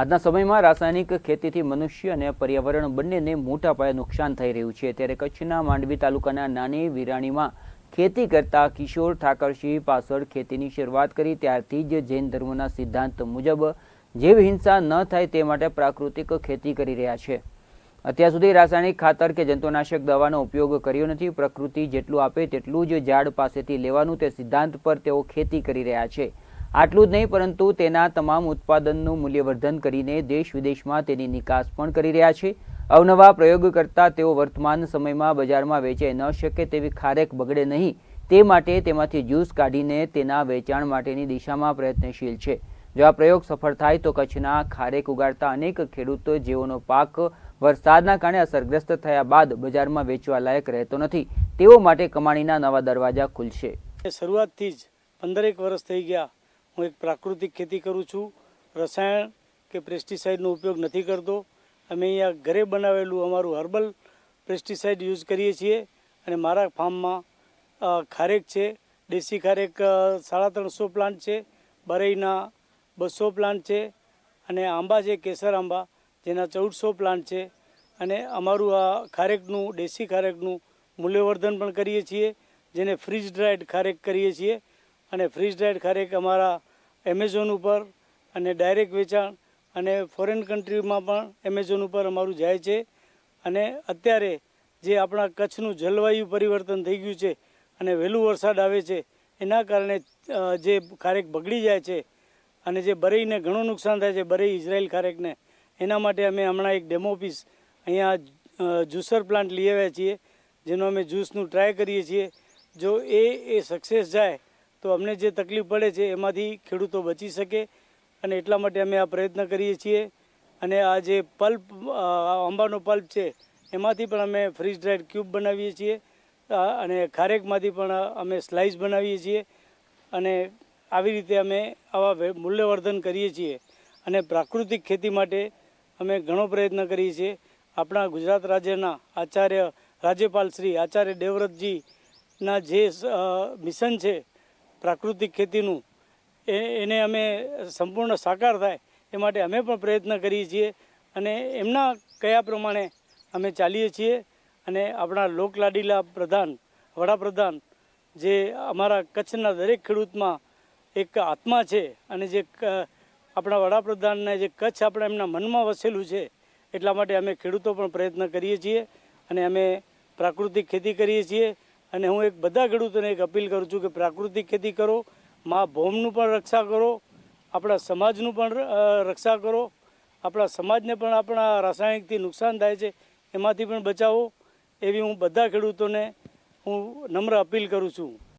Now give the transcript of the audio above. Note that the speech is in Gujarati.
આજના સમયમાં રાસાયણિક ખેતીથી મનુષ્ય અને પર્યાવરણ બંનેને મોટા પાયે નુકસાન થઈ રહ્યું છે. ત્યારે કચ્છના માંડવી તાલુકાના નાની વિરાણીમાં ખેતી કરતા કિશોર ઠાકરસિંહ પાછળ ખેતીની શરૂઆત કરી. ત્યારથી જ જૈન ધર્મના સિદ્ધાંત મુજબ જીવ હિંસા ન થાય તે માટે પ્રાકૃતિક ખેતી કરી રહ્યા છે. અત્યાર સુધી રાસાયણિક ખાતર કે જંતુનાશક દવાનો ઉપયોગ કર્યો નથી. પ્રકૃતિ જેટલું આપે તેટલું જ ઝાડ પાસેથી લેવાનું તે સિદ્ધાંત પર તેઓ ખેતી કરી રહ્યા છે. આટલું જ નહીં, પરંતુ તેના તમામ ઉત્પાદનનું મૂલ્યવર્ધન કરીને દેશ વિદેશમાં તેની નિકાસ પણ કરી રહ્યા છે. અવનવા પ્રયોગ કરતા તેઓ વર્તમાન સમયમાં બજારમાં વેચાઈ ન શકે તેવી ખારેક બગડે નહીં. તે માટે તેમાંથી જ્યુસ કાઢીને તેના વેચાણ માટેની દિશામાં પ્રયત્નશીલ છે. જો આ પ્રયોગ સફળ થાય તો કચ્છના ખારેક ઉગાડતા અનેક ખેડૂતો જેઓનો પાક વરસાદના કારણે અસરગ્રસ્ત થયા બાદ બજારમાં વેચવા લાયક રહેતો નથી, તેઓ માટે કમાણીના નવા દરવાજા ખુલશે. શરૂઆતથી જ પંદરેક વર્ષ થઈ ગયા. હું એક પ્રાકૃતિક ખેતી કરું છું. રસાયણ કે પેસ્ટિસાઇડનો ઉપયોગ નથી કરતો. અમે અહીંયા ઘરે બનાવેલું અમારું હર્બલ પેસ્ટિસાઇડ યુઝ કરીએ છીએ અને મારા ફાર્મમાં ખારેક છે. દેશી ખારેક સાડા ત્રણસો પ્લાન્ટ છે. બરઈના બસો પ્લાન્ટ છે અને આંબા છે, કેસર આંબા, જેના ચૌદસો પ્લાન્ટ છે. અને અમારું આ ખારેકનું, દેશી ખારેકનું મૂલ્યવર્ધન પણ કરીએ છીએ. જેને ફ્રીજ ડ્રાઈડ ખારેક કરીએ છીએ. અને ફ્રીજ ડ્રાઈડ ખારેક અમારા એમેઝોન ઉપર અને ડાયરેક્ટ વેચાણ અને ફોરેન કન્ટ્રીમાં પણ એમેઝોન ઉપર અમારું જાય છે. અને અત્યારે જે આપણા કચ્છનું જલવાયુ પરિવર્તન થઈ ગયું છે અને વહેલું વરસાદ આવે છે, એના કારણે જે ખારેક બગડી જાય છે અને જે બરેઈને ઘણું નુકસાન થાય છે બરેઈ ઇઝરાયલ ખારેકને, એના માટે અમે હમણાં એક ડેમો પીસ અહીંયા જ્યુસર પ્લાન્ટ લઈ આવ્યા છીએ, જેનો અમે જ્યુસનું ટ્રાય કરીએ છીએ. જો એ એ સક્સેસ જાય તો અમને જે તકલીફ પડે છે એમાંથી ખેડૂતો બચી શકે અને એટલા માટે અમે આ પ્રયત્ન કરીએ છીએ. અને આ જે પલ્પ અંબાનો પલ્પ છે, એમાંથી પણ અમે ફ્રીઝ ડ્રાઈડ ક્યુબ બનાવીએ છીએ. અને ખારેકમાંથી પણ અમે સ્લાઇસ બનાવીએ છીએ. અને આવી રીતે અમે આવા મૂલ્યવર્ધન કરીએ છીએ. અને પ્રાકૃતિક ખેતી માટે અમે ઘણો પ્રયત્ન કરીએ છીએ. આપણા ગુજરાત રાજ્યના આચાર્ય રાજ્યપાલ શ્રી આચાર્ય દેવવ્રતજીના જે મિશન છે પ્રાકૃતિક ખેતીનું એ એને અમે સંપૂર્ણ સાકાર થાય એ માટે અમે પણ પ્રયત્ન કરીએ છીએ અને એમના કયા પ્રમાણે અમે ચાલીએ છીએ અને આપણા લોકલાડીલા પ્રધાન, વડાપ્રધાન જે અમારા કચ્છના દરેક ખેડૂતમાં એક આત્મા છે અને જે આપણા વડાપ્રધાનને જે કચ્છ આપણા એમના મનમાં વસેલું છે એટલા માટે અમે ખેડૂતો પણ પ્રયત્ન કરીએ છીએ અને અમે પ્રાકૃતિક ખેતી કરીએ છીએ અને હું એક બધા ખેડૂતોને એક અપીલ કરું છું કે પ્રાકૃતિક ખેતી કરો, મા ભૌમનું પણ રક્ષા કરો, આપણા સમાજનું પણ રક્ષા કરો, આપણા સમાજને પણ આપણા રાસાયણિકથી નુકસાન થાય છે, એમાંથી પણ બચાવો, એવી હું બધા ખેડૂતોને હું નમ્ર અપીલ કરું છું.